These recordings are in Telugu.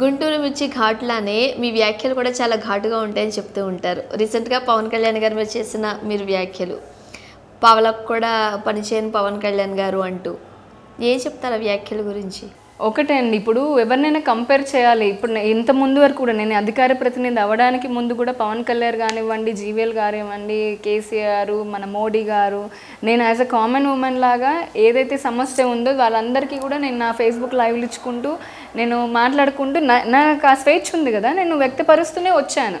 గుంటూరు మిర్చి ఘాట్లానే మీ వ్యాఖ్యలు కూడా చాలా ఘాటుగా ఉంటాయని చెప్తూ ఉంటారు. రీసెంట్గా పవన్ కళ్యాణ్ గారు మీరు చేసిన మీరు వ్యాఖ్యలు. పావలకు కూడా పనిచేయని పవన్ కళ్యాణ్ గారు అంటూ ఏం చెప్తారు ఆ వ్యాఖ్యల గురించి? ఒకటే అండి. ఇప్పుడు ఎవరినైనా కంపేర్ చేయాలి. ఇప్పుడు ఇంత ముందు వరకు కూడా నేను అధికార ప్రతినిధి అవ్వడానికి ముందు కూడా పవన్ కళ్యాణ్ కానివ్వండి జీవీఎల్ కానివ్వండి కేసీఆర్ మన మోడీ గారు నేను యాజ్ అ కామన్ ఉమెన్ లాగా ఏదైతే సమస్య ఉందో వాళ్ళందరికీ కూడా నేను నా ఫేస్బుక్ లైవ్లు ఇచ్చుకుంటూ నేను మాట్లాడుకుంటూ నా నాకు ఆ స్వేచ్ఛ ఉంది కదా నేను వ్యక్తపరుస్తూనే వచ్చాను.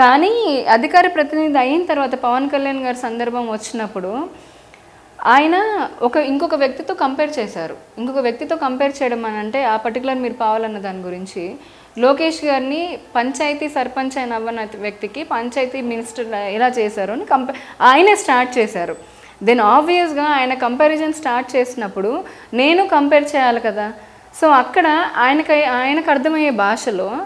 కానీ అధికార ప్రతినిధి అయిన తర్వాత పవన్ కళ్యాణ్ గారి సందర్భం వచ్చినప్పుడు ఆయన ఒక ఇంకొక వ్యక్తితో కంపేర్ చేశారు. ఇంకొక వ్యక్తితో కంపేర్ చేయడం అని అంటే ఆ పర్టికులర్ మీరు పావాలన్న దాని గురించి లోకేష్ గారిని పంచాయతీ సర్పంచ్ అయిన అవ్వన వ్యక్తికి పంచాయతీ మినిస్టర్ ఎలా చేశారు అని కంపే ఆయనే స్టార్ట్ చేశారు. దెన్ ఆబ్వియస్గా ఆయన కంపారిజన్ స్టార్ట్ చేసినప్పుడు నేను కంపేర్ చేయాలి కదా. సో అక్కడ ఆయనకి ఆయనకు అర్థమయ్యే భాషలో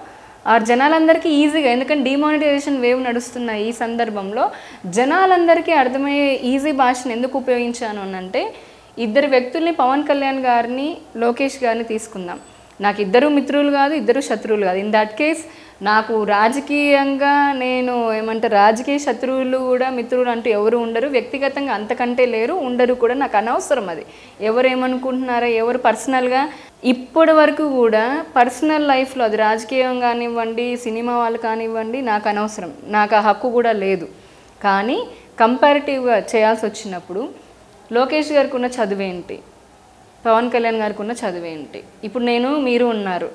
ఆరు జనాలందరికీ ఈజీగా ఎందుకంటే డిమానిటైజేషన్ వేవ్ నడుస్తున్న ఈ సందర్భంలో జనాలందరికీ అర్థమయ్యే ఈజీ భాషను ఎందుకు ఉపయోగించాను అంటే ఇద్దరు వ్యక్తుల్ని పవన్ కళ్యాణ్ గారిని లోకేష్ గారిని తీసుకుందాం. నాకు ఇద్దరు మిత్రులు కాదు ఇద్దరు శత్రువులు కాదు. ఇన్ దట్ కేస్ నాకు రాజకీయంగా నేను ఏమంటారు రాజకీయ శత్రువులు కూడా మిత్రులు అంటూ ఎవరు ఉండరు. వ్యక్తిగతంగా అంతకంటే లేరు ఉండరు కూడా. నాకు అనవసరం అది. ఎవరు ఏమనుకుంటున్నారో ఎవరు పర్సనల్గా ఇప్పటి వరకు కూడా పర్సనల్ లైఫ్లో అది రాజకీయం కానివ్వండి సినిమా వాళ్ళు కానివ్వండి నాకు అనవసరం. నాకు ఆ హక్కు కూడా లేదు. కానీ కంపారిటివ్గా చేయాల్సి వచ్చినప్పుడు లోకేష్ గారికి ఉన్న చదువేంటి పవన్ కళ్యాణ్ గారికి ఉన్న చదువేంటి ఇప్పుడు నేను మీరు ఉన్నారు.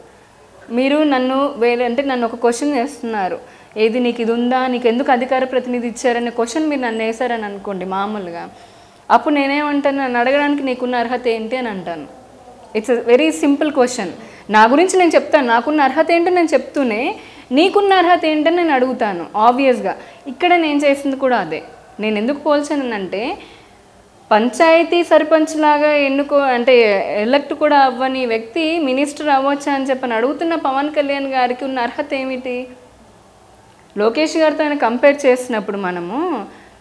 మీరు నన్ను వేరే అంటే నన్ను ఒక క్వశ్చన్ చేస్తున్నారు. ఏది నీకు ఇది ఉందా? నీకు ఎందుకు అధికార ప్రతినిధి ఇచ్చారనే క్వశ్చన్ మీరు నన్ను వేశారని అనుకోండి మామూలుగా. అప్పుడు నేనేమంటాను? నన్ను అడగడానికి నీకున్న అర్హత ఏంటి అని అంటాను. ఇట్స్ వెరీ సింపుల్ క్వశ్చన్ నా గురించి నేను చెప్తాను. నాకున్న అర్హత ఏంటో నేను చెప్తూనే నీకున్న అర్హత ఏంటని నేను అడుగుతాను ఆబ్వియస్గా ఇక్కడ నేను చేసింది కూడా అదే. నేను ఎందుకు పోల్చానంటే పంచాయతీ సర్పంచ్ లాగా ఎన్నుకో అంటే ఎలక్ట్ కూడా అవ్వని వ్యక్తి మినిస్టర్ అవ్వచ్చా అని చెప్పని అడుగుతున్న పవన్ కళ్యాణ్ గారికి ఉన్న అర్హత ఏమిటి? లోకేష్ గారితో ఆయన కంపేర్ చేసినప్పుడు మనము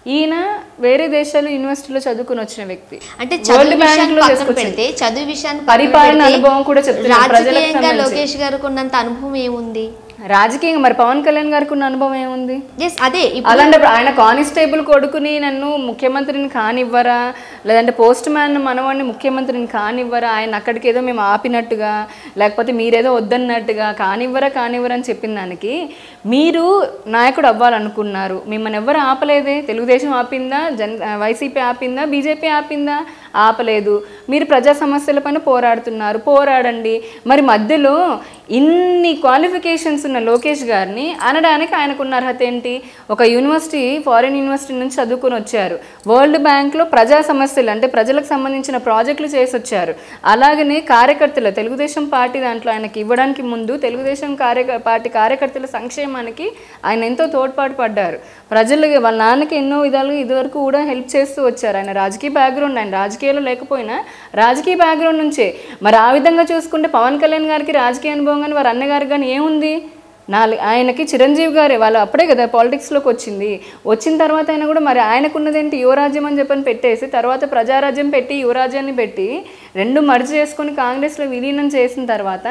ఈయన వేరే దేశాలు యూనివర్సిటీలో చదువుకుని వచ్చిన వ్యక్తి అంటే చదువు విషయాన్ని. పెడితే చదువు విషయాన్ని పరిపాలన అనుభవం కూడా సంబంధించి. లోకేష్ గారికి ఉన్నంత అనుభవం ఏముంది రాజకీయంగా మరి పవన్ కళ్యాణ్ గారికి ఉన్న అనుభవం ఏముంది? అదే అలాంటప్పుడు ఆయన కానిస్టేబుల్ కొడుకుని నన్ను ముఖ్యమంత్రిని కానివ్వరా? లేదంటే పోస్ట్ మ్యాన్ మనవాడిని ముఖ్యమంత్రిని కానివ్వరా? ఆయన అక్కడికి ఏదో మేము ఆపినట్టుగా లేకపోతే మీరేదో వద్దన్నట్టుగా కానివ్వరా కానివ్వరా అని చెప్పిన దానికి మీరు నాయకుడు అవ్వాలనుకున్నారు. మిమ్మల్ని ఎవరు ఆపలేదే? తెలుగుదేశం ఆపిందా? జన్ వైసీపీ ఆపిందా? బీజేపీ ఆపిందా? ఆపలేదు. మీరు ప్రజా సమస్యల పైన పోరాడుతున్నారు. పోరాడండి. మరి మధ్యలో ఇన్ని క్వాలిఫికేషన్స్ ఉన్న లోకేష్ గారిని అనడానికి ఆయనకున్న అర్హత ఏంటి? ఒక యూనివర్సిటీ ఫారిన్ యూనివర్సిటీ నుంచి చదువుకొని వచ్చారు. వరల్డ్ బ్యాంక్లో ప్రజా సమస్యలు అంటే ప్రజలకు సంబంధించిన ప్రాజెక్టులు చేసి వచ్చారు. అలాగనే కార్యకర్తలు తెలుగుదేశం పార్టీ దాంట్లో ఆయనకి ఇవ్వడానికి ముందు తెలుగుదేశం కార్య పార్టీ కార్యకర్తల సంక్షేమానికి ఆయన ఎంతో తోడ్పాటు పడ్డారు. ప్రజలు వాళ్ళ నాన్నకి ఎన్నో విధాలుగా ఇదివరకు కూడా హెల్ప్ చేస్తూ వచ్చారు. ఆయన రాజకీయ బ్యాక్గ్రౌండ్ ఆయన రాజకీయాల్లో లేకపోయినా రాజకీయ బ్యాక్గ్రౌండ్ నుంచే. మరి ఆ విధంగా చూసుకుంటే పవన్ కళ్యాణ్ గారికి రాజకీయ అనుభవం కానీ వారి అన్నగారు కానీ ఏముంది? నాలుగు ఆయనకి చిరంజీవి గారే వాళ్ళు అప్పుడే కదా పాలిటిక్స్లోకి వచ్చింది. వచ్చిన తర్వాత అయినా కూడా మరి ఆయనకున్నదేంటి? యువరాజ్యం అని చెప్పని పెట్టేసి తర్వాత ప్రజారాజ్యం పెట్టి యువరాజ్యాన్ని పెట్టి రెండు మర్జ్ చేసుకొని కాంగ్రెస్లో విలీనం చేసిన తర్వాత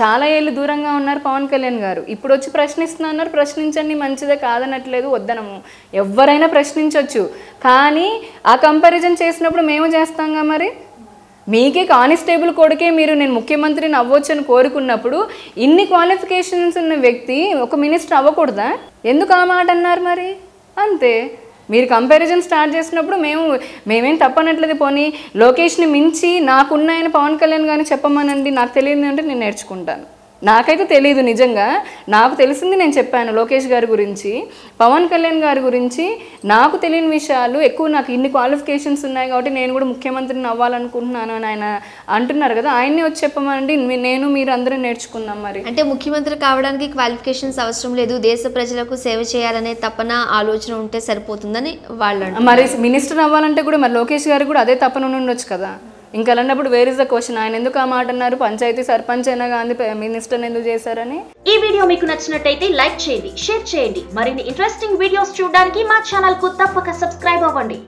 చాలా ఏళ్ళు దూరంగా ఉన్నారు పవన్ కళ్యాణ్ గారు. ఇప్పుడు వచ్చి ప్రశ్నిస్తున్నారు ప్రశ్నించండి మంచిదే కాదనట్లేదు వద్దనము. ఎవరైనా ప్రశ్నించవచ్చు కానీ ఆ కంపారిజన్ చేసినప్పుడు మేము చేస్తాంగా మరి? మీకే కానిస్టేబుల్ కొడుకే మీరు నేను ముఖ్యమంత్రిని అవ్వచ్చు అని కోరుకున్నప్పుడు ఇన్ని క్వాలిఫికేషన్స్ ఉన్న వ్యక్తి ఒక మినిస్టర్ అవ్వకూడదా? ఎందుకు ఆ మాట అన్నారు మరి? అంతే. మీరు కంపారిజన్ స్టార్ట్ చేసినప్పుడు మేము మేమేం తప్పనట్లేదు పోనీ. లోకేష్ని మించి నాకున్నాయని పవన్ కళ్యాణ్ గారిని చెప్పమనండి నాకు తెలియదు అంటే నేను నేర్చుకుంటాను. నాకైతే తెలియదు నిజంగా. నాకు తెలిసింది నేను చెప్పాను లోకేష్ గారి గురించి పవన్ కళ్యాణ్ గారి గురించి. నాకు తెలియని విషయాలు ఎక్కువ నాకు ఇన్ని క్వాలిఫికేషన్స్ ఉన్నాయి కాబట్టి నేను కూడా ముఖ్యమంత్రిని అవ్వాలనుకుంటున్నాను అని ఆయన అంటున్నారు కదా. ఆయన్ని వచ్చి చెప్పమనండి మీ- నేను మీరు అందరూ నేర్చుకుందాం మరి. అంటే ముఖ్యమంత్రి కావడానికి క్వాలిఫికేషన్స్ అవసరం లేదు దేశ ప్రజలకు సేవ చేయాలనే తపన ఆలోచన ఉంటే సరిపోతుందని వాళ్ళు. మరి మినిస్టర్ అవ్వాలంటే కూడా మరి లోకేష్ గారు కూడా అదే తప్పన ఉండొచ్చు కదా. ఇంకా అలాంటప్పుడు వేర్ ఇస్ ద క్వశ్చన్ ఆయన ఎందుకు ఆ మాట అన్నారు? పంచాయతీ సర్పంచ్ అయినా కానీ మినిస్టర్ ఎందుకు చేశారని? ఈ వీడియో మీకు నచ్చినట్టయితే లైక్ చేయండి షేర్ చేయండి. మరిన్ని ఇంట్రెస్టింగ్ వీడియోస్ చూడడానికి మా ఛానల్కు తప్పక సబ్స్క్రైబ్ అవ్వండి.